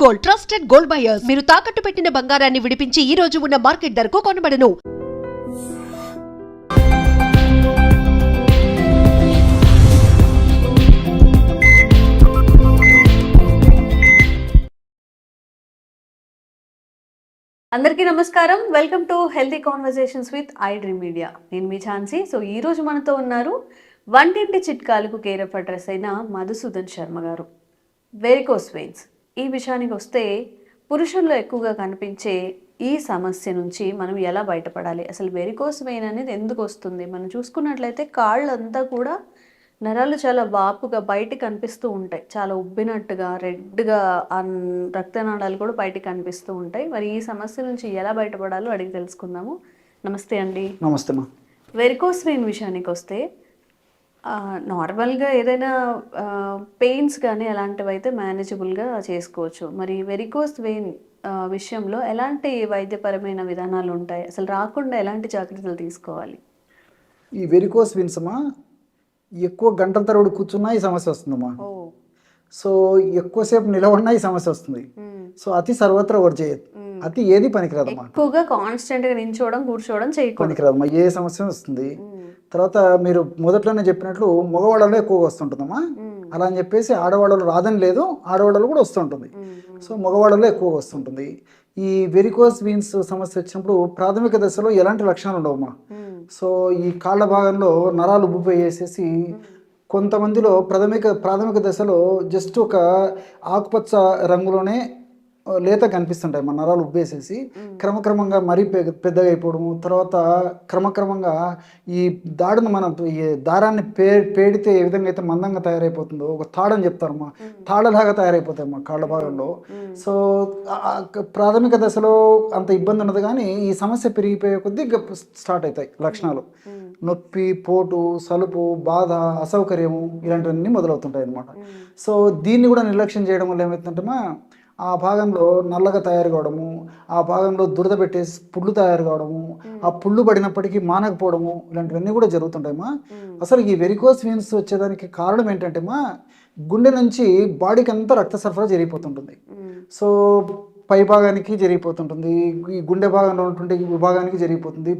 Gold trusted gold buyers మీరు తాకట్టు పెట్టిన బంగారాన్ని విడిపించి ఈ రోజు ఉన్న మార్కెట్ ధరకు కొనబడను. అందరికీ నమస్కారం. Welcome to healthy conversations with I Dream Media నేను మీ ఛాన్సీ సో ఈ రోజు మనతో ఉన్నారు వంటింటి చిట్కాలకు కేరఫ్ అడ్రస్ అయిన మధుసూదన్ శర్మ గారు. వెరికోస్ వెయిన్స్ ఈ విషయానికి వస్తే పురుషుల్లో ఎక్కువగా కనిపించే ఈ సమస్య నుంచి మనం ఎలా బయటపడాలి? అసలు వెరికోస్ వెయిన్ అనేది ఎందుకు వస్తుంది? మనం చూసుకున్నట్లయితే కాళ్ళంతా కూడా నరాలు చాలా వాపుగా బయటికి కనిపిస్తూ ఉంటాయి. చాలా ఉబ్బినట్టుగా రెడ్గా రక్తనాళాలు కూడా బయటికి కనిపిస్తూ ఉంటాయి. మరి ఈ సమస్య నుంచి ఎలా బయటపడాలో అడిగి తెలుసుకుందాము. నమస్తే అండి. నమస్తే మా వెరికోస్ వెయిన్ విషయానికి వస్తే నార్మల్గా ఏదైనా పెయిన్స్ కానీ అలాంటివి అయితే మేనేజబుల్గా చేసుకోవచ్చు. మరి వెరికోస్ వెయిన్ విషయంలో ఎలాంటి వైద్యపరమైన విధానాలు ఉంటాయి అసలు రాకుండా ఎలాంటి జాగ్రత్తలు తీసుకోవాలి? ఈ వెరికోస్ విన్సమా ఎక్కువ గంటల తరబడి కూర్చున్నా ఈ సమస్య వస్తుందమ్మా. సో ఎక్కువసేపు నిలబడినా ఈ సమస్య వస్తుంది. సో అతి సర్వత్రా ఒకటి చేయదు అతి ఏది పనికిరాదమ్మా. ఎక్కువగా కాన్స్టెంట్గా నించోవడం కూర్చోవడం చేయకూడదు. పనికిరాదమ్మా. ఏ సమస్య వస్తుంది? తర్వాత మీరు మొదట్లోనే చెప్పినట్లు మగవాళ్ళలో ఎక్కువగా వస్తుంటుందమ్మా. అలా అని చెప్పేసి ఆడవాళ్ళలో రాదని లేదు ఆడవాళ్ళలో కూడా వస్తుంటుంది. సో మగవాళ్ళలో ఎక్కువగా వస్తుంటుంది. ఈ వెరికోస్ వీన్స్ సమస్య వచ్చినప్పుడు ప్రాథమిక దశలో ఎలాంటి లక్షణాలు ఉండవమ్మా? సో ఈ కాళ్ళ భాగంలో నరాలు ఉబ్బిపోయేసేసి కొంతమందిలో ప్రాథమిక ప్రాథమిక దశలో జస్ట్ ఒక ఆకుపచ్చ రంగులోనే లేత కనిపిస్తుంటాయి. మన నరాలు ఉబ్బేసేసి క్రమక్రమంగా మరీ పె- పెద్దగా అయిపోవడము తర్వాత క్రమక్రమంగా ఈ దాడును మనం ఈ దారాన్ని పే పేడితే ఏ విధంగా అయితే మందంగా తయారైపోతుందో ఒక తాడని చెప్తారమ్మా తాళలాగా తయారైపోతాయి మా కాళ్ళ భాగంలో. సో ప్రాథమిక దశలో అంత ఇబ్బంది ఉండదు కానీ ఈ సమస్య పెరిగిపోయే కొద్దీ స్టార్ట్ అవుతాయి లక్షణాలు. నొప్పి పోటు సలుపు బాధ అసౌకర్యము ఇలాంటివన్నీ మొదలవుతుంటాయి అన్నమాట. సో దీన్ని కూడా నిర్లక్ష్యం చేయడం వల్ల ఏమవుతుందంటే ఆ భాగంలో నల్లగా తయారు కావడము ఆ భాగంలో దురద పెట్టేసి పుళ్ళు తయారు కావడము ఆ పుళ్ళు పడినప్పటికీ మానకపోవడము ఇలాంటివన్నీ కూడా జరుగుతుంటాయమ్మా. అసలు ఈ వెరికోస్ వీన్స్ వచ్చేదానికి కారణం ఏంటంటే మా గుండె నుంచి బాడీకి అంతా రక్త సరఫరా జరిగిపోతుంటుంది. సో పై భాగానికి జరిగిపోతుంటుంది ఈ గుండె భాగంలో ఉన్నటువంటి ఈ విభాగానికి జరిగిపోతుంది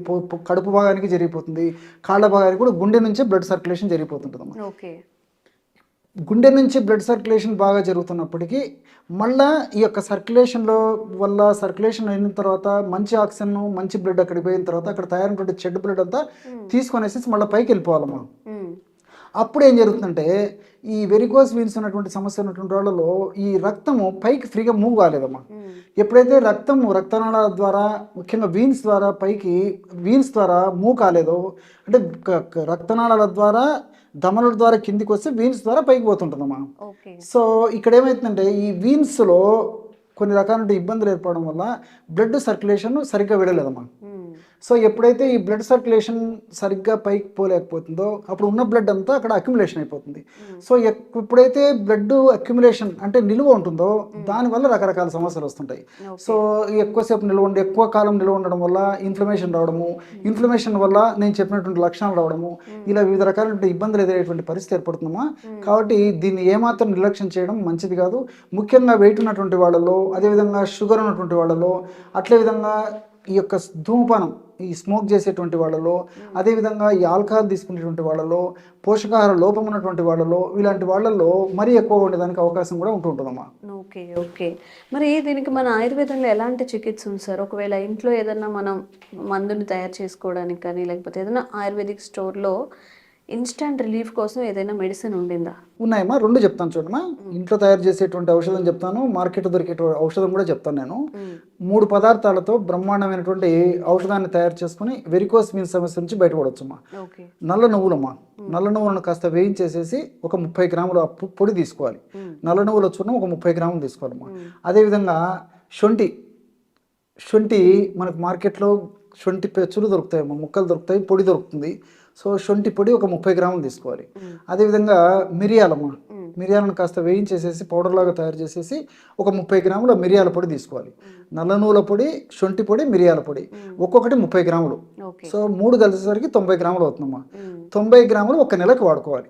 కడుపు భాగానికి జరిగిపోతుంది కాళ్ళ భాగానికి కూడా గుండె నుంచే బ్లడ్ సర్క్యులేషన్ జరిగిపోతుంటుంది ఓకే. గుండె నుంచి బ్లడ్ సర్క్యులేషన్ బాగా జరుగుతున్నప్పటికీ మళ్ళా ఈ యొక్క సర్క్యులేషన్లో వల్ల సర్క్యులేషన్ అయిన తర్వాత మంచి ఆక్సిజన్ మంచి బ్లడ్ అక్కడికి పోయిన తర్వాత అక్కడ తయారైనటువంటి చెడ్డ బ్లడ్ అంతా తీసుకొనేసి మళ్ళీ పైకి వెళ్ళిపోవాలమ్మా అప్పుడు ఏం జరుగుతుందంటే ఈ వెరికోస్ వీన్స్ ఉన్నటువంటి సమస్య ఉన్నటువంటి వాళ్ళలో ఈ రక్తము పైకి ఫ్రీగా మూవ్ కాలేదమ్మా. ఎప్పుడైతే రక్తము రక్తనాళాల ద్వారా ముఖ్యంగా వీన్స్ ద్వారా పైకి వీన్స్ ద్వారా మూవ్ కాలేదో అంటే రక్తనాళాల ద్వారా దమనుల ద్వారా కిందికి వస్తే వీన్స్ ద్వారా పైకి పోతుంటుందమ్మా. సో ఇక్కడ ఏమవుతుందంటే ఈ వీన్స్లో కొన్ని రకాల ఇబ్బందులు ఏర్పడడం వల్ల బ్లడ్ సర్క్యులేషన్ సరిగ్గా వెళ్ళలేదమ్మా సో ఎప్పుడైతే ఈ బ్లడ్ సర్క్యులేషన్ సరిగ్గా పైకి పోలేకపోతుందో అప్పుడు ఉన్న బ్లడ్ అంతా అక్కడ అక్యుములేషన్ అయిపోతుంది. సో ఎక్- ఎప్పుడైతే బ్లడ్ అక్యుములేషన్ అంటే నిలువ ఉంటుందో దానివల్ల రకరకాల సమస్యలు వస్తుంటాయి. సో ఎక్కువసేపు నిల్వ ఉండి ఎక్కువ కాలం నిల్వ ఉండడం వల్ల ఇన్ఫ్లమేషన్ రావడము ఇన్ఫ్లమేషన్ వల్ల నేను చెప్పినటువంటి లక్షణాలు రావడము ఇలా వివిధ రకాలైన ఇబ్బందులు ఎదురయ్యేటువంటి పరిస్థితి ఏర్పడుతుందమ్మా. కాబట్టి దీన్ని ఏమాత్రం నిర్లక్ష్యం చేయడం మంచిది కాదు. ముఖ్యంగా వెయిట్ ఉన్నటువంటి వాళ్ళలో అదేవిధంగా షుగర్ ఉన్నటువంటి వాళ్ళలో అట్లే విధంగా ఈ యొక్క ధూమపానం ఈ స్మోక్ చేసేటువంటి వాళ్ళలో అదేవిధంగా ఈ ఆల్కహాల్ తీసుకునేటువంటి వాళ్ళలో పోషకాహార లోపం ఉన్నటువంటి వాళ్ళలో ఇలాంటి వాళ్ళల్లో మరీ ఎక్కువ ఉండేదానికి అవకాశం కూడా ఉంటూ ఉంటుందమ్మా. Okay okay. మరి దీనికి మన ఆయుర్వేదంలో ఎలాంటి చికిత్స ఉంది సార్? ఒకవేళ ఇంట్లో ఏదన్నా మనం మందుని తయారు చేసుకోవడానికి కానీ లేకపోతే ఏదైనా ఆయుర్వేదిక్ స్టోర్లో ఇన్స్టంట్ రిలీఫ్ కోసం ఏదైనా మెడిసిన్ ఉండిందా? ఉన్నాయమ్మా రెండు చెప్తాను చూడమ్మా. ఇంట్లో తయారు చేసేటువంటి ఔషధం చెప్తాను మార్కెట్ దొరికే ఔషధం కూడా చెప్తాను నేను. మూడు పదార్థాలతో బ్రహ్మాండమైనటువంటి ఔషధాన్ని తయారు చేసుకుని వెరికోస్ మీన్ సమస్య నుంచి బయటపడవచ్చమ్మా నల్ల నువ్వులమ్మా. నల్ల నువ్వులను కాస్త వేయించేసేసి ఒక ముప్పై గ్రాముల పొడి తీసుకోవాలి. నల్ల నువ్వుల చూర్ణం ఒక ముప్పై గ్రాములు తీసుకోవాలమ్మా. అదేవిధంగా శొంఠి. శొంఠి మనకు మార్కెట్లో శొంఠి పెచ్చులు దొరుకుతాయమ్మా ముక్కలు దొరుకుతాయి పొడి దొరుకుతుంది. సో శొంఠి పొడి ఒక ముప్పై గ్రాములు తీసుకోవాలి. అదేవిధంగా మిరియాలమ్మా మిరియాలను కాస్త వేయించేసేసి పౌడర్ లాగా తయారు చేసేసి ఒక ముప్పై గ్రాముల మిరియాల పొడి తీసుకోవాలి. నల్ల నువ్వుల పొడి శొంఠి పొడి మిరియాల పొడి. ఒక్కొక్కటి ముప్పై గ్రాములు. సో మూడు కలిసేసరికి తొంభై గ్రాములు అవుతుందమ్మా. తొంభై గ్రాములు ఒక నెలకు వాడుకోవాలి.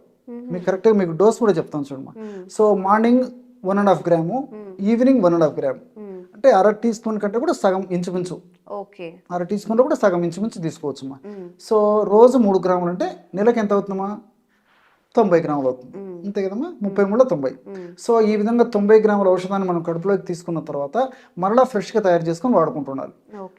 మీకు కరెక్ట్గా మీకు డోస్ కూడా చెప్తాను చూడమ్మా. So morning one and half gram evening one and half gram. అంటే అర టీ స్పూన్ కంటే కూడా సగం ఇంచుమించు. అర టీ స్పూన్లో కూడా సగం ఇంచుమించు తీసుకోవచ్చమ్మా. సో రోజు మూడు గ్రాములు అంటే నెలకి ఎంత అవుతుందమ్మా? తొంభై గ్రాములు అవుతుంది. అంతే కదమ్మా? ముప్పై మూడులో తొంభై. సో ఈ విధంగా తొంభై గ్రాముల ఔషధాన్ని మనం కడుపులోకి తీసుకున్న తర్వాత మరలా ఫ్రెష్గా తయారు చేసుకొని వాడుకుంటున్నారు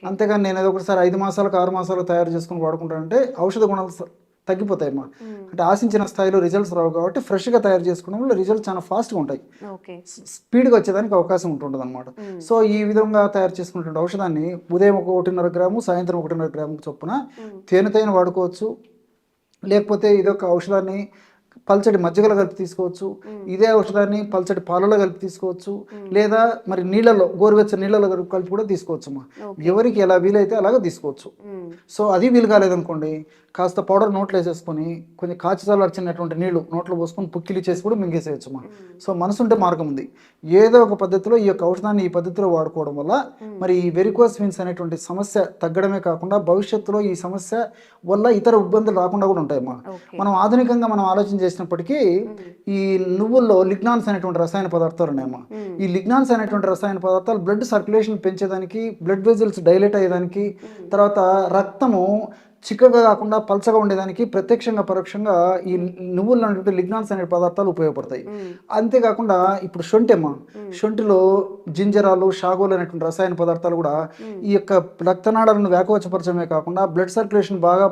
అంతేగాని నేను ఏదో ఒకసారి ఐదు మాసాలకు ఆరు మాసాలు తయారు చేసుకుని వాడుకుంటానంటే ఔషధ గుణాలు తగ్గిపోతాయమ్మా అంటే ఆశించిన స్థాయిలో రిజల్ట్స్ రావు కాబట్టి ఫ్రెష్గా తయారు చేసుకోవడం వల్ల రిజల్ట్స్ చాలా ఫాస్ట్గా ఉంటాయి. స్పీడ్గా వచ్చేదానికి అవకాశం ఉంటుంటుంది అనమాట సో ఈ విధంగా తయారు చేసుకున్నటువంటి ఔషధాన్ని ఉదయం ఒక ఒకటిన్నర గ్రాము సాయంత్రం ఒకటిన్నర గ్రాము చొప్పున తేనెతైన వాడుకోవచ్చు. లేకపోతే ఇదొక ఔషధాన్ని పల్చటి మజ్జిగలో కలిపి తీసుకోవచ్చు. ఇదే ఔషధాన్ని పల్చటి పాలలో కలిపి తీసుకోవచ్చు. లేదా మరి నీళ్ళలో గోరువెచ్చని నీళ్ళలో కలిపి కలిపి కూడా తీసుకోవచ్చు అమ్మా ఎవరికి ఎలా వీలైతే అలాగే తీసుకోవచ్చు. సో అది వీలు కాలేదనుకోండి కాస్త పౌడర్ నోట్లో వేసేసుకొని కొంచెం కాచి చల్లార్చినటువంటి నీళ్ళు నోట్లో పోసుకొని పుక్కిలి చేసి కూడా మింగేసేయచ్చు అమ్మా సో మనసు ఉంటే మార్గం ఉంది. ఏదో ఒక పద్ధతిలో ఈ యొక్క ఔషధాన్ని ఈ పద్ధతిలో వాడుకోవడం వల్ల మరి ఈ వెరికోస్ విన్స్ అనేటువంటి సమస్య తగ్గడమే కాకుండా భవిష్యత్తులో ఈ సమస్య వల్ల ఇతర ఇబ్బందులు రాకుండా కూడా ఉంటాయమ్మా మనం ఆధునికంగా మనం ఆలోచన చేసినప్పటికీ ఈ నువ్వుల్లో లిగ్నాన్స్ అనేటువంటి రసాయన పదార్థాలు ఉన్నాయమ్మా. ఈ లిగ్నాన్స్ అనేటువంటి రసాయన పదార్థాలు బ్లడ్ సర్క్యులేషన్ పెంచేదానికి బ్లడ్ వెజిల్స్ డైలేట్ అయ్యేదానికి తర్వాత రక్తము చిక్కగా కాకుండా పల్చగా ఉండేదానికి ప్రత్యక్షంగా పరోక్షంగా ఈ నువ్వుల్లో ఉన్నటువంటి లిగ్నాన్స్ అనే పదార్థాలు ఉపయోగపడతాయి. అంతేకాకుండా ఇప్పుడు శొంఠి శొంఠిలో జింజరాలు షాగోలు అనేటువంటి రసాయన పదార్థాలు కూడా ఈ యొక్క రక్తనాళాలను వ్యాకోచపరచడమే కాకుండా బ్లడ్ సర్క్యులేషన్ బాగా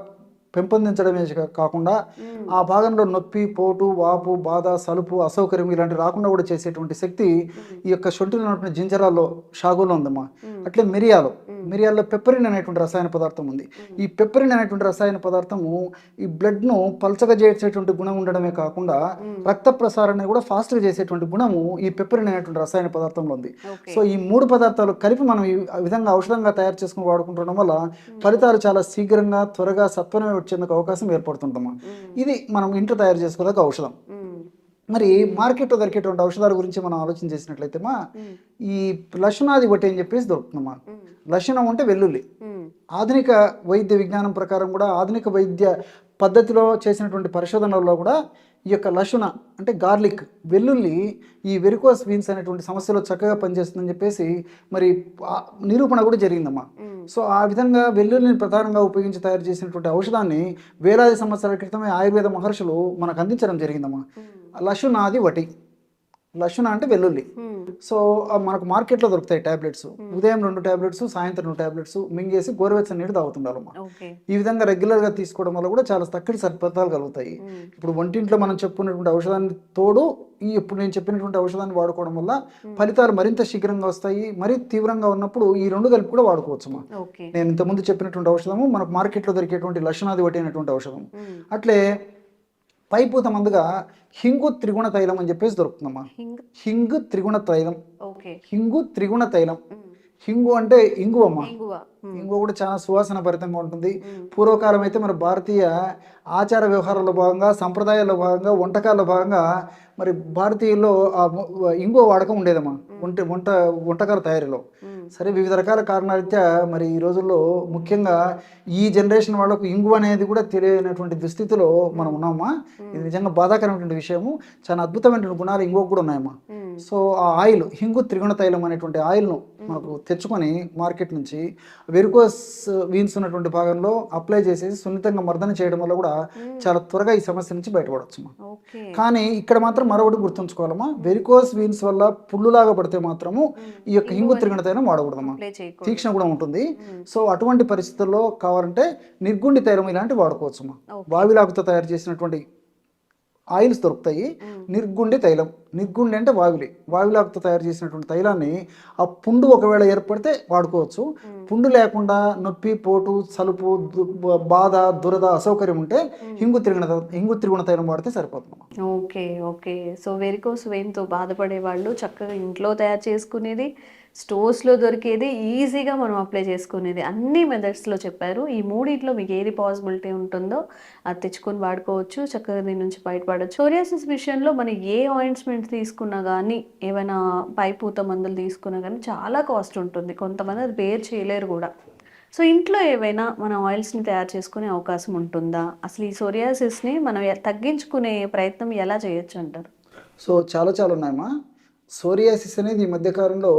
పెంపొందించడమే కాకుండా ఆ భాగంలో నొప్పి పోటు వాపు బాధ సలుపు అసౌకర్యం ఇలాంటివి రాకుండా కూడా చేసేటువంటి శక్తి ఈ యొక్క శొంఠిలో ఉన్నటువంటి జింజరాల్లో షాగోలో ఉందమ్మా. అట్లే మిరియాలు. మిరియాల్లో పెప్పరిన్ అనేటువంటి రసాయన పదార్థం ఉంది. ఈ పెప్పరిన్ అనేటువంటి రసాయన పదార్థము ఈ బ్లడ్ను పల్చగా చేసేటువంటి గుణం ఉండడమే కాకుండా రక్త ప్రసారాన్ని కూడా ఫాస్ట్గా చేసేటువంటి గుణము ఈ పెప్పరిన్ అనేటువంటి రసాయన పదార్థంలో ఉంది. సో ఈ మూడు పదార్థాలు కలిపి మనం ఈ విధంగా ఔషధంగా తయారు చేసుకుని వాడుకుంటుండడం వల్ల ఫలితాలు చాలా శీఘ్రంగా త్వరగా సత్వరమే వచ్చేందుకు అవకాశం ఏర్పడుతుందమ్మా. ఇది మనం ఇంట్లో తయారు చేసుకోదగ్గ ఔషధం. మరి మార్కెట్లో దొరికేటువంటి ఔషధాల గురించి మనం ఆలోచన చేసినట్లయితే మా ఈ లక్షణాది ఒకటి అని చెప్పేసి దొరుకుతుందమ్మా. లక్షణం అంటే వెల్లుల్లి. ఆధునిక వైద్య విజ్ఞానం ప్రకారం కూడా ఆధునిక వైద్య పద్ధతిలో చేసినటువంటి పరిశోధనల్లో కూడా ఈ యొక్క లశున అంటే గార్లిక్ వెల్లుల్లి ఈ వెరికోస్ వీన్స్ అనేటువంటి సమస్యలో చక్కగా పనిచేస్తుందని చెప్పేసి మరి నిరూపణ కూడా జరిగిందమ్మా. సో ఆ విధంగా వెల్లుల్లిని ప్రధానంగా ఉపయోగించి తయారు చేసినటువంటి ఔషధాన్ని వేలాది సంవత్సరాల క్రితమే ఆయుర్వేద మహర్షులు మనకు అందించడం జరిగిందమ్మా. లశునాది వటి. లశున అంటే వెల్లుల్లి. సో మనకు మార్కెట్లో దొరుకుతాయి టాబ్లెట్స్. ఉదయం రెండు టాబ్లెట్స్ సాయంత్రం రెండు టాబ్లెట్స్ మింగేసి గోరువెచ్చని నీళ్ళు తాగుతుండాలమ్మా. ఈ విధంగా రెగ్యులర్గా తీసుకోవడం వల్ల కూడా చాలా చక్కటి సత్ఫలితాలు కలుగుతాయి. ఇప్పుడు వంటింట్లో మనం చెప్పుకున్నటువంటి ఔషధాన్ని తోడు ఈ ఇప్పుడు నేను చెప్పినటువంటి ఔషధాన్ని వాడుకోవడం వల్ల ఫలితాలు మరింత శీఘ్రంగా వస్తాయి మరీ తీవ్రంగా ఉన్నప్పుడు ఈ రెండు కలిపి కూడా వాడుకోవచ్చమ్మా. ఓకే. నేను ఇంతకుముందు చెప్పినటువంటి ఔషధము మనకు మార్కెట్లో దొరికేటువంటి లక్షణాది ఒకటి అయినటువంటి ఔషధం అట్లే పైపూత మందుగా హింగు త్రిగుణ తైలం అని చెప్పేసి దొరుకుతుందమ్మా. హింగ్ త్రిగుణ తైలం. హింగు త్రిగుణ తైలం. హింగు అంటే ఇంగు అమ్మ హింగువ ఇంగు కూడా చాలా సువాసన భరితంగా ఉంటుంది. పూర్వకాలం అయితే మన భారతీయ ఆచార వ్యవహారాల్లో భాగంగా సంప్రదాయాల్లో భాగంగా వంటకాల్లో భాగంగా మరి భారతీయుల్లో ఆ ఇంగువ వాడకం ఉండేదమ్మా. వంట వంట వంటకాల తయారీలో. సరే వివిధ రకాల కారణాలరీత్యా మరి ఈ రోజుల్లో ముఖ్యంగా ఈ జనరేషన్ వాళ్ళకు ఇంగు అనేది కూడా తెలియనటువంటి దుస్థితిలో మనం ఉన్నామా? ఇది నిజంగా బాధాకరమైనటువంటి విషయము. చాలా అద్భుతమైనటువంటి గుణాలు ఇంగువ కూడా ఉన్నాయమ్మా. సో ఆ ఆయిల్ హింగు త్రిగుణ తైలం అనేటువంటి ఆయిల్ను మనకు తెచ్చుకొని మార్కెట్ నుంచి వెరికోస్ వీన్స్ ఉన్నటువంటి భాగంలో అప్లై చేసేసి సున్నితంగా మర్దన చేయడం వల్ల కూడా చాలా త్వరగా ఈ సమస్య నుంచి బయటపడవచ్చు కానీ ఇక్కడ మాత్రం మరొకటి గుర్తుంచుకోవాలమ్మా. వెరికోస్ వీన్స్ వల్ల పుళ్ళులాగా పడితే మాత్రము ఈ యొక్క హింగు త్రిగుణ తైలం వాడకూడదమ్మా. తీక్షణ కూడా ఉంటుంది. సో అటువంటి పరిస్థితుల్లో కావాలంటే నిర్గుండి తైలం ఇలాంటివి వాడుకోవచ్చమ్మా. వావిలాకుతో తయారు చేసినటువంటి ఆయిల్స్ దొరుకుతాయి. నిర్గుండి తైలం. నిర్గుండి అంటే వావిలి వావిలాకుతో తయారు చేసినటువంటి తైలాన్ని ఆ పుండు ఒకవేళ ఏర్పడితే వాడుకోవచ్చు. పుండు లేకుండా నొప్పి పోటు సలుపు బాధ దురద అసౌకర్యం ఉంటే హింగు తిరిగిన హింగు తిరుగుణ తైలం వాడితే సరిపోతుంది ఓకే ఓకే. సో వెరికోస్ వెయిన్తో బాధపడే వాళ్ళు చక్కగా ఇంట్లో తయారు చేసుకునేది స్టోర్స్లో దొరికేది ఈజీగా మనం అప్లై చేసుకునేది. అన్ని మెథడ్స్లో చెప్పారు. ఈ మూడింట్లో మీకు ఏది పాసిబిలిటీ ఉంటుందో అది తెచ్చుకొని వాడుకోవచ్చు. చక్కగా దీని నుంచి బయటపడవచ్చు సోరియాసిస్ విషయంలో మనం ఏ ఆయింట్స్మెంట్స్ తీసుకున్నా కానీ ఏమైనా పైపూత మందులు తీసుకున్నా కానీ చాలా కాస్ట్ ఉంటుంది. కొంతమంది అది బేర్ చేయలేరు కూడా. సో ఇంట్లో ఏవైనా మన ఆయిల్స్ని తయారు చేసుకునే అవకాశం ఉంటుందా? అసలు ఈ సోరియాసిస్ని మనం తగ్గించుకునే ప్రయత్నం ఎలా చేయొచ్చు అంటారు? సో చాలా చాలా ఉన్నాయమ్మా. సోరియాసిస్ అనేది ఈ మధ్యకాలంలో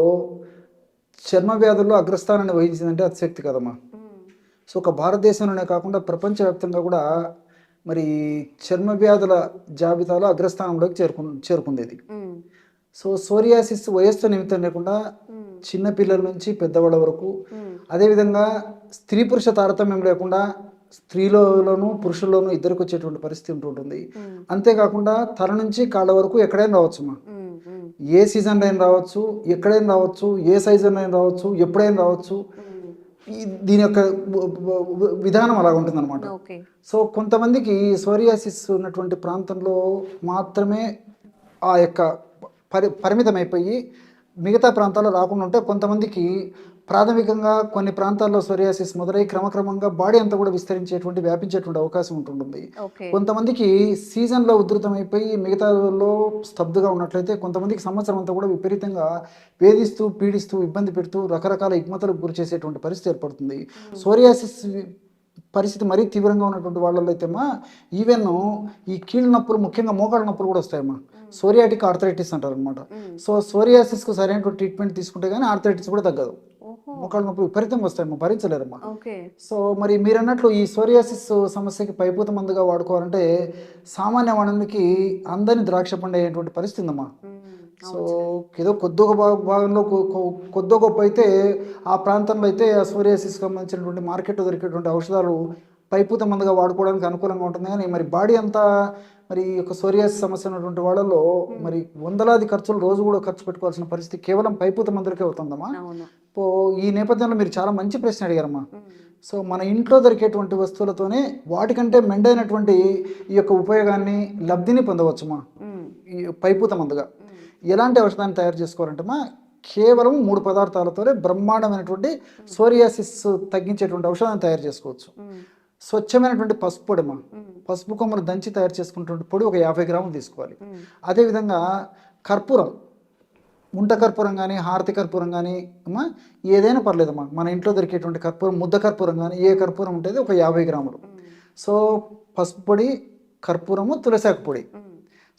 చర్మ వ్యాధుల్లో అగ్రస్థానాన్ని వహించిందంటే అతిశక్తి కదమ్మా. సో ఒక భారతదేశంలోనే కాకుండా ప్రపంచవ్యాప్తంగా కూడా మరి చర్మ వ్యాధుల జాబితాలో అగ్రస్థానంలోకి చేరుకు చేరుకుంది ఇది సో సోరియాసిస్ వయస్సు నిమిత్తం లేకుండా చిన్న పిల్లల నుంచి పెద్దవాళ్ళ వరకు అదేవిధంగా స్త్రీ పురుష తారతమ్యం లేకుండా స్త్రీలలోనూ పురుషుల్లోనూ ఇద్దరికి వచ్చేటువంటి పరిస్థితి ఉంటుంటుంది. అంతేకాకుండా తల నుంచి కాళ్ళ వరకు ఎక్కడైనా రావచ్చు మా ఏ సీజన్లో అయినా రావచ్చు ఎక్కడైనా రావచ్చు ఏ సైజులో అయినా రావచ్చు ఎప్పుడైనా రావచ్చు. దీని యొక్క విధానం అలా ఉంటుందన్నమాట. ఓకే. సో కొంతమందికి సోరియాసిస్ ఉన్నటువంటి ప్రాంతంలో మాత్రమే ఆ యొక్క పరి పరిమితం అయిపోయి మిగతా ప్రాంతాల్లో రాకుండా ఉంటే కొంతమందికి ప్రాథమికంగా కొన్ని ప్రాంతాల్లో సోరియాసిస్ మొదలై క్రమక్రమంగా బాడీ అంతా కూడా విస్తరించేటువంటి వ్యాపించేటువంటి అవకాశం ఉంటుంటుంది. కొంతమందికి సీజన్లో ఉధృతమైపోయి మిగతాలో స్తబ్దుగా ఉన్నట్లయితే కొంతమందికి సంవత్సరం అంతా కూడా విపరీతంగా వేధిస్తూ పీడిస్తూ ఇబ్బంది పెడుతూ రకరకాల ఇగ్మతలకు గురి చేసేటువంటి పరిస్థితి ఏర్పడుతుంది. సోరియాసిస్ పరిస్థితి మరీ తీవ్రంగా ఉన్నటువంటి వాళ్ళలో అయితేమా ఈవెన్ ఈ కీళ్ళ నొప్పులు ముఖ్యంగా మోకాళ్ళ నొప్పులు కూడా వస్తాయమ్మా. సోరియాటిక్ ఆర్థరైటిస్ అంటారు అనమాట సో సోరియాసిస్కు సరైనటువంటి ట్రీట్మెంట్ తీసుకుంటే కానీ ఆర్థరైటిస్ కూడా తగ్గదు. మోకాళ్ళ నొప్పులు విపరీతంగా వస్తాయమ్మా భరించలేరమ్మా ఓకే. సో మరి మీరు అన్నట్లు ఈ సోరియాసిస్ సమస్యకి పైపూత మందుగా వాడుకోవాలంటే సామాన్య వాణికి అందని ద్రాక్ష పండు అయ్యేటువంటి పరిస్థితి ఉందమ్మా సో ఏదో కొద్దిగా భాగంలో కొద్దో గొప్ప అయితే ఆ ప్రాంతంలో అయితే ఆ సోరియాసిస్ సంబంధించినటువంటి మార్కెట్ దొరికేటువంటి ఔషధాలు పైపూత మందుగా వాడుకోవడానికి అనుకూలంగా ఉంటుంది కానీ మరి బాడీ అంతా మరి ఈ యొక్క సోరియాసిస్ సమస్య ఉన్నటువంటి వాళ్ళలో మరి వందలాది ఖర్చులు రోజు కూడా ఖర్చు పెట్టుకోవాల్సిన పరిస్థితి కేవలం పైపూత మందులకే అవుతుందమ్మా. సో ఈ నేపథ్యంలో మీరు చాలా మంచి ప్రశ్న అడిగారమ్మా. సో మన ఇంట్లో దొరికేటువంటి వస్తువులతోనే వాటికంటే మెండైనటువంటి ఈ యొక్క ఉపయోగాన్ని లబ్ధిని పొందవచ్చుమా? ఈ పైపూత మందుగా. ఎలాంటి ఔషధాన్ని తయారు చేసుకోవాలంటే మా కేవలం మూడు పదార్థాలతోనే బ్రహ్మాండమైనటువంటి సోరియాసిస్ తగ్గించేటువంటి ఔషధాన్ని తయారు చేసుకోవచ్చు. స్వచ్ఛమైనటువంటి పసుపు పొడిమా? పసుపు కొమ్మలు దంచి తయారు చేసుకున్నటువంటి పొడి ఒక యాభై గ్రాములు తీసుకోవాలి. అదేవిధంగా కర్పూరం ఉంట కర్పూరం కానీ హారతి కర్పూరం కానీ అమ్మా ఏదైనా పర్లేదమ్మా. మన ఇంట్లో దొరికేటువంటి కర్పూరం ముద్ద కర్పూరం కానీ ఏ కర్పూరం ఉంటుంది ఒక యాభై గ్రాములు. సో పసుపు పొడి కర్పూరము తులసాకు పొడి.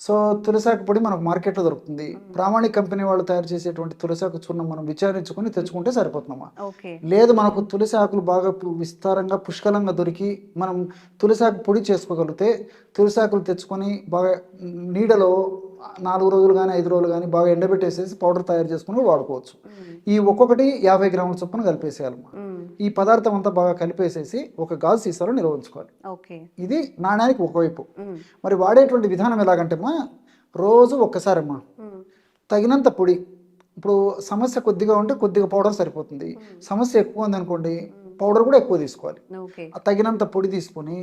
సో తులసాకు పొడి మనకు మార్కెట్లో దొరుకుతుంది. ప్రామాణిక కంపెనీ వాళ్ళు తయారు చేసేటువంటి తులసాకు చూర్ణం మనం విచారించుకొని తెచ్చుకుంటే సరిపోతుందమ్మా. ఓకే. లేదు మనకు తులసి ఆకులు బాగా విస్తారంగా పుష్కలంగా దొరికి మనం తులసి ఆకు పొడి చేసుకోగలిగితే తులసి ఆకులు తెచ్చుకొని బాగా నీడలో నాలుగు రోజులు కానీ ఐదు రోజులు కానీ బాగా ఎండబెట్టేసేసి పౌడర్ తయారు చేసుకుని వాడుకోవచ్చు. ఈ ఒక్కొక్కటి యాభై గ్రాముల చొప్పున కలిపేసేయాలమ్మా. ఈ పదార్థం అంతా బాగా కలిపేసేసి ఒక గాజు సీసాలో నిల్వ ఉంచుకోవాలి ఓకే. ఇది నాణ్యానికి ఒకవైపు. మరి వాడేటువంటి విధానం ఎలాగంటేమ్మా రోజు ఒక్కసారమ్మా తగినంత పొడి ఇప్పుడు సమస్య కొద్దిగా ఉంటే కొద్దిగా పౌడర్ సరిపోతుంది. సమస్య ఎక్కువ ఉందనుకోండి పౌడర్ కూడా ఎక్కువ తీసుకోవాలి. తగినంత పొడి తీసుకొని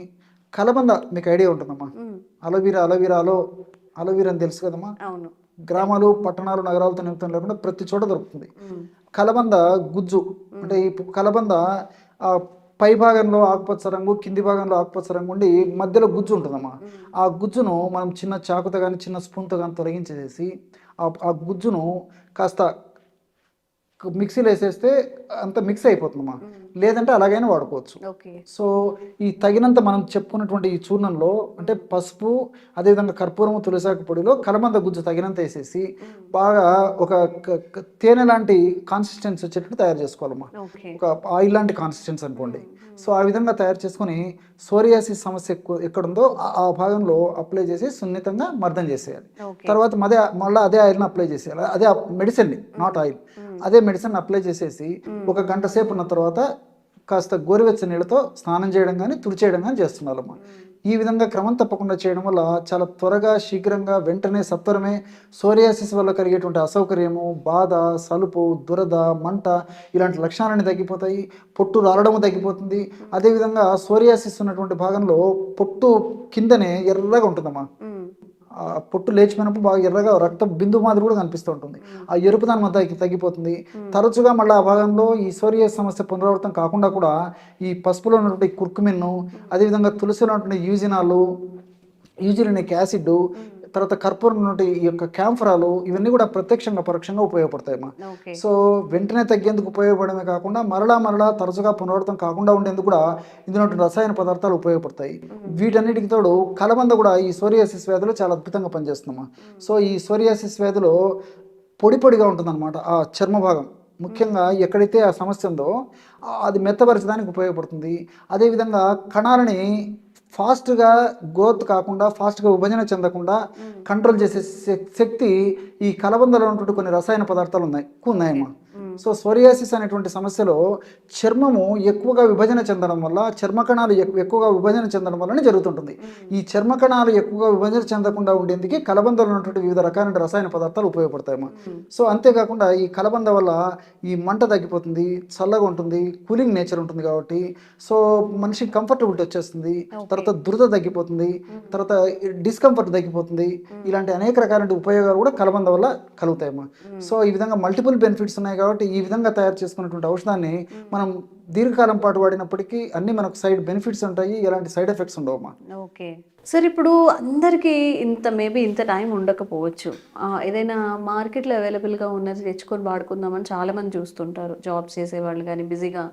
కలబంద మీకు ఐడియా ఉంటుందమ్మా? అలోవీరా అలోవీరాలో అలోవీరా అని తెలుసు కదమ్మా? అవును. గ్రామాలు పట్టణాలు నగరాలతో నిమిత్తం లేకుండా ప్రతి చోట దొరుకుతుంది. కలబంద గుజ్జు అంటే ఈ కలబంద ఆ పై భాగంలో ఆకుపచ్చ రంగు కింది భాగంలో ఆకుపచ్చ రంగు ఉండి మధ్యలో గుజ్జు ఉంటుందమ్మా. ఆ గుజ్జును మనం చిన్న చాకుతో కానీ చిన్న స్పూన్తో కానీ తొలగించేసి ఆ ఆ గుజ్జును కాస్త మిక్సీలో వేసేస్తే అంత మిక్స్ అయిపోతుందమ్మా లేదంటే అలాగైనా వాడుకోవచ్చు. సో ఈ తగినంత మనం చెప్పుకున్నటువంటి ఈ చూర్ణంలో అంటే పసుపు అదేవిధంగా కర్పూరము తులసాకు పొడిలో కలమంద గుజ్జు తగినంత వేసేసి బాగా ఒక తేనె లాంటి కాన్సిస్టెన్సీ వచ్చేటట్టు తయారు చేసుకోవాలమ్మా. ఒక ఆయిల్ లాంటి కాన్సిస్టెన్సీ అనుకోండి. సో ఆ విధంగా తయారు చేసుకొని సోరియాసిస్ సమస్య ఎక్కువ ఎక్కడుందో ఆ- ఆ భాగంలో అప్లై చేసి సున్నితంగా మర్దం చేసేయాలి. తర్వాత మదే మళ్ళీ అదే ఆయిల్ని అప్లై చేసేయాలి. అదే మెడిసిన్ని నాట్ ఆయిల్ అదే మెడిసిన్ అప్లై చేసేసి ఒక గంట సేపు ఉన్న తర్వాత కాస్త గోరువెచ్చని నీళ్ళతో స్నానం చేయడం కానీ తుడిచేయడం కానీ చేస్తున్నారమ్మా. ఈ విధంగా క్రమం తప్పకుండా చేయడం వల్ల చాలా త్వరగా శీఘ్రంగా వెంటనే సత్వరమే సోరియాసిస్ వల్ల కలిగేటువంటి అసౌకర్యము బాధ సలుపు దురద మంట ఇలాంటి లక్షణాలన్నీ తగ్గిపోతాయి. పొట్టు రాలడము తగ్గిపోతుంది. అదేవిధంగా సోరియాసిస్ ఉన్నటువంటి భాగంలో పొట్టు కిందనే ఎర్రగా ఉంటుందమ్మా. పొట్టు లేచిపోయినప్పుడు బాగా ఎర్రగా రక్త బిందు మాదిరి కూడా కనిపిస్తూ ఉంటుంది. ఆ ఎరుపుదనం అంతా తగ్గి- తగ్గిపోతుంది. తరచుగా మళ్ళీ ఆ భాగంలో ఈ సోరియాస్ సమస్య పునరావృతం కాకుండా కూడా ఈ పసుపులో ఉన్నటువంటి కుర్కుమిన్ను అదేవిధంగా తులసిలో ఉన్నటువంటి యూజినాలు యూజిలినిక్ యాసిడ్ తర్వాత కర్పూరం నుండి ఈ యొక్క క్యాంఫరాలు ఇవన్నీ కూడా ప్రత్యక్షంగా పరోక్షంగా ఉపయోగపడతాయి అమ్మా సో వెంటనే తగ్గేందుకు ఉపయోగపడమే కాకుండా మరలా మరలా తరచుగా పునరావృతం కాకుండా ఉండేందుకు కూడా ఇందులో రసాయన పదార్థాలు ఉపయోగపడతాయి. వీటన్నిటికి తోడు కలబంద కూడా ఈ సోరియాసిస్ వ్యాధిలో చాలా అద్భుతంగా పనిచేస్తుందమ్మా. సో ఈ సోరియాసిస్ వ్యాధిలో పొడి పొడిగా ఉంటుందన్నమాట ఆ చర్మ భాగం. ముఖ్యంగా ఎక్కడైతే ఆ సమస్య ఉందో అది మెత్తపరచడానికి ఉపయోగపడుతుంది. అదేవిధంగా కణాలని ఫాస్ట్గా గ్రోత్ కాకుండా ఫాస్ట్గా విభజన చెందకుండా కంట్రోల్ చేసే శక్- శక్తి ఈ కలబందలో ఉన్నటువంటి కొన్ని రసాయన పదార్థాలు ఉన్నాయి. ఉన్నాయమ్మా. సో సోరియాసిస్ అనేటువంటి సమస్యలో చర్మము ఎక్కువగా విభజన చెందడం వల్ల చర్మ కణాలు ఎక్కు- ఎక్కువగా విభజన చెందడం వల్లనే జరుగుతుంటుంది. ఈ చర్మ కణాలు ఎక్కువగా విభజన చెందకుండా ఉండేందుకు కలబందలో ఉన్నటువంటి వివిధ రకాలైన రసాయన పదార్థాలు ఉపయోగపడతాయమ్మా సో అంతేకాకుండా ఈ కలబంద వల్ల ఈ మంట తగ్గిపోతుంది చల్లగా ఉంటుంది కూలింగ్ నేచర్ ఉంటుంది కాబట్టి సో మనిషికి కంఫర్టబిలిటీ వచ్చేస్తుంది తర్వాత దురద తగ్గిపోతుంది తర్వాత డిస్కంఫర్ట్ తగ్గిపోతుంది ఇలాంటి అనేక రకాల ఉపయోగాలు కూడా కలబంద వల్ల కలుగుతాయమ్మా సో ఈ విధంగా మల్టిపుల్ బెనిఫిట్స్ ఉన్నాయి కాబట్టి ఈ విధంగా తయారు చేసుకున్నటువంటి ఔషధాన్ని మనం దీర్ఘకాలం పాటు వాడినప్పటికీ అన్ని మనకు సైడ్ బెనిఫిట్స్ ఉంటాయి ఎలాంటి సైడ్ ఎఫెక్ట్స్ ఉండవమ్మా. ఓకే. సార్ ఇప్పుడు అందరికీ ఇంత మేబీ ఇంత టైం ఉండకపోవచ్చు. ఏదైనా మార్కెట్లో అవైలబుల్గా ఉన్నది తెచ్చుకొని వాడుకుందామని చాలా మంది చూస్తుంటారు. జాబ్స్ చేసేవాళ్ళు కానీ బిజీగా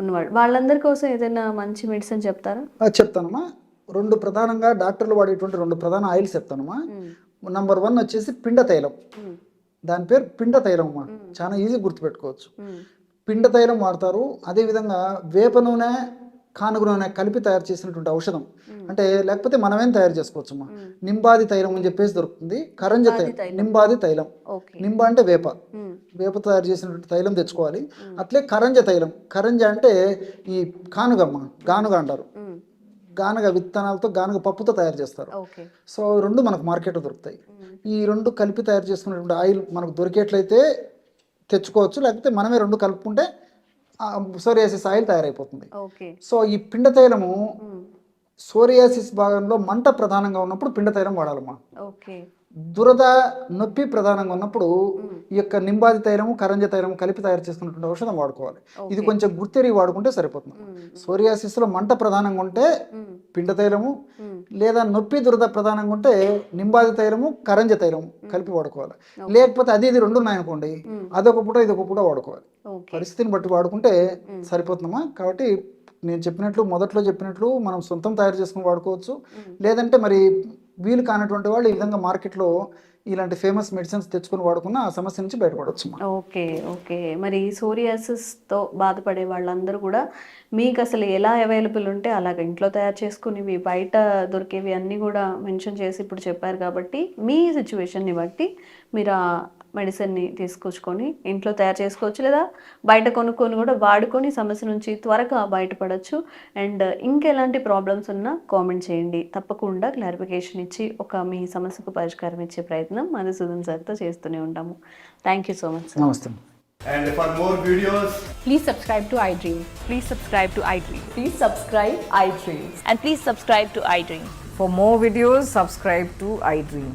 ఉన్నవాళ్ళు. వాళ్ళందరి కోసం ఏదైనా మంచి మెడిసిన్ చెప్తారా? చెప్తానమ్మా. రెండు ప్రధానంగా డాక్టర్లు వాడేటువంటి రెండు ప్రధాన ఆయిల్స్ చెప్తానమ్మా. నంబర్ వన్ వచ్చేసి పిండ తైలం దాని పేరు పిండ తైలం అమ్మా. చాలా ఈజీ గుర్తుపెట్టుకోవచ్చు. పిండ తైలం వాడతారు. అదేవిధంగా వేప నూనె కానుగ నూనె కలిపి తయారు చేసినటువంటి ఔషధం. అంటే లేకపోతే మనమేం తయారు చేసుకోవచ్చు అమ్మా? నింబాది తైలం అని చెప్పేసి దొరుకుతుంది. కరంజ తైలం. నింబాది తైలం. నింబ అంటే వేప. వేప తయారు చేసినటువంటి తైలం తెచ్చుకోవాలి. అట్లే కరంజ తైలం. కరంజ అంటే ఈ కానుగమ్మ గానుగ అంటారు. గానుగ విత్తనాలతో గానుగ పప్పుతో తయారు చేస్తారు. సో రెండు మనకు మార్కెట్లో దొరుకుతాయి. ఈ రెండు కలిపి తయారు చేసుకున్నటువంటి ఆయిల్ మనకు దొరికేట్లయితే తెచ్చుకోవచ్చు లేకపోతే మనమే రెండు కలుపుకుంటే సోరియాసిస్ ఆయిల్ తయారైపోతుంది. సో ఈ పిండ తైలము సోరియాసిస్ భాగంలో మంట ప్రధానంగా ఉన్నప్పుడు పిండ తైలం వాడాలమ్మా. ఓకే. దురద నొప్పి ప్రధానంగా ఉన్నప్పుడు ఈ యొక్క నింబాది తైలము కరంజ తైలము కలిపి తయారు చేసుకున్నటువంటి ఔషధం వాడుకోవాలి. ఇది కొంచెం గుర్తెరిగి వాడుకుంటే సరిపోతుంది. సోరియాసిస్లో మంట ప్రధానంగా ఉంటే పిండ తైలము లేదా నొప్పి దురద ప్రధానంగా ఉంటే నింబాది తైలము కరంజ తైలము కలిపి వాడుకోవాలి. లేకపోతే అది ఇది రెండు ఉన్నాయనుకోండి అదొక పూట ఇదొక పూట వాడుకోవాలి. పరిస్థితిని బట్టి వాడుకుంటే సరిపోతుందమ్మా. కాబట్టి నేను చెప్పినట్లు మొదట్లో చెప్పినట్లు మనం సొంతం తయారు చేసుకుని వాడుకోవచ్చు. లేదంటే మరి వీలు కానటువంటి వాళ్ళు ఈ విధంగా మార్కెట్లో ఇలాంటి ఫేమస్ మెడిసిన్స్ తెచ్చుకొని వాడుకున్న ఆ సమస్య నుంచి బయటపడవచ్చు ఓకే ఓకే. మరి సోరియాసిస్తో బాధపడే వాళ్ళందరూ కూడా మీకు అసలు ఎలా అవైలబుల్ ఉంటే అలాగ ఇంట్లో తయారు చేసుకునేవి బయట దొరికేవి అన్నీ కూడా మెన్షన్ చేసి ఇప్పుడు చెప్పారు కాబట్టి మీ సిచ్యువేషన్ని బట్టి మీరు ఆ మెడిసిన్ని తీసుకొచ్చుకొని ఇంట్లో తయారు చేసుకోవచ్చు లేదా బయట కొనుక్కొని కూడా వాడుకొని సమస్య నుంచి త్వరగా బయటపడవచ్చు అండ్ ఇంకెలాంటి ప్రాబ్లమ్స్ ఉన్నా కామెంట్ చేయండి తప్పకుండా క్లారిఫికేషన్ ఇచ్చి ఒక మీ సమస్యకు పరిష్కారం ఇచ్చే ప్రయత్నం మధుసూదన్ సార్తో చేస్తూనే ఉంటాము థ్యాంక్ యూ సో మచ్ నమస్తే And for more videos, Please subscribe to iDream. Please subscribe to iDream. Please subscribe iDream. And please subscribe to iDream. For more videos, subscribe to iDream.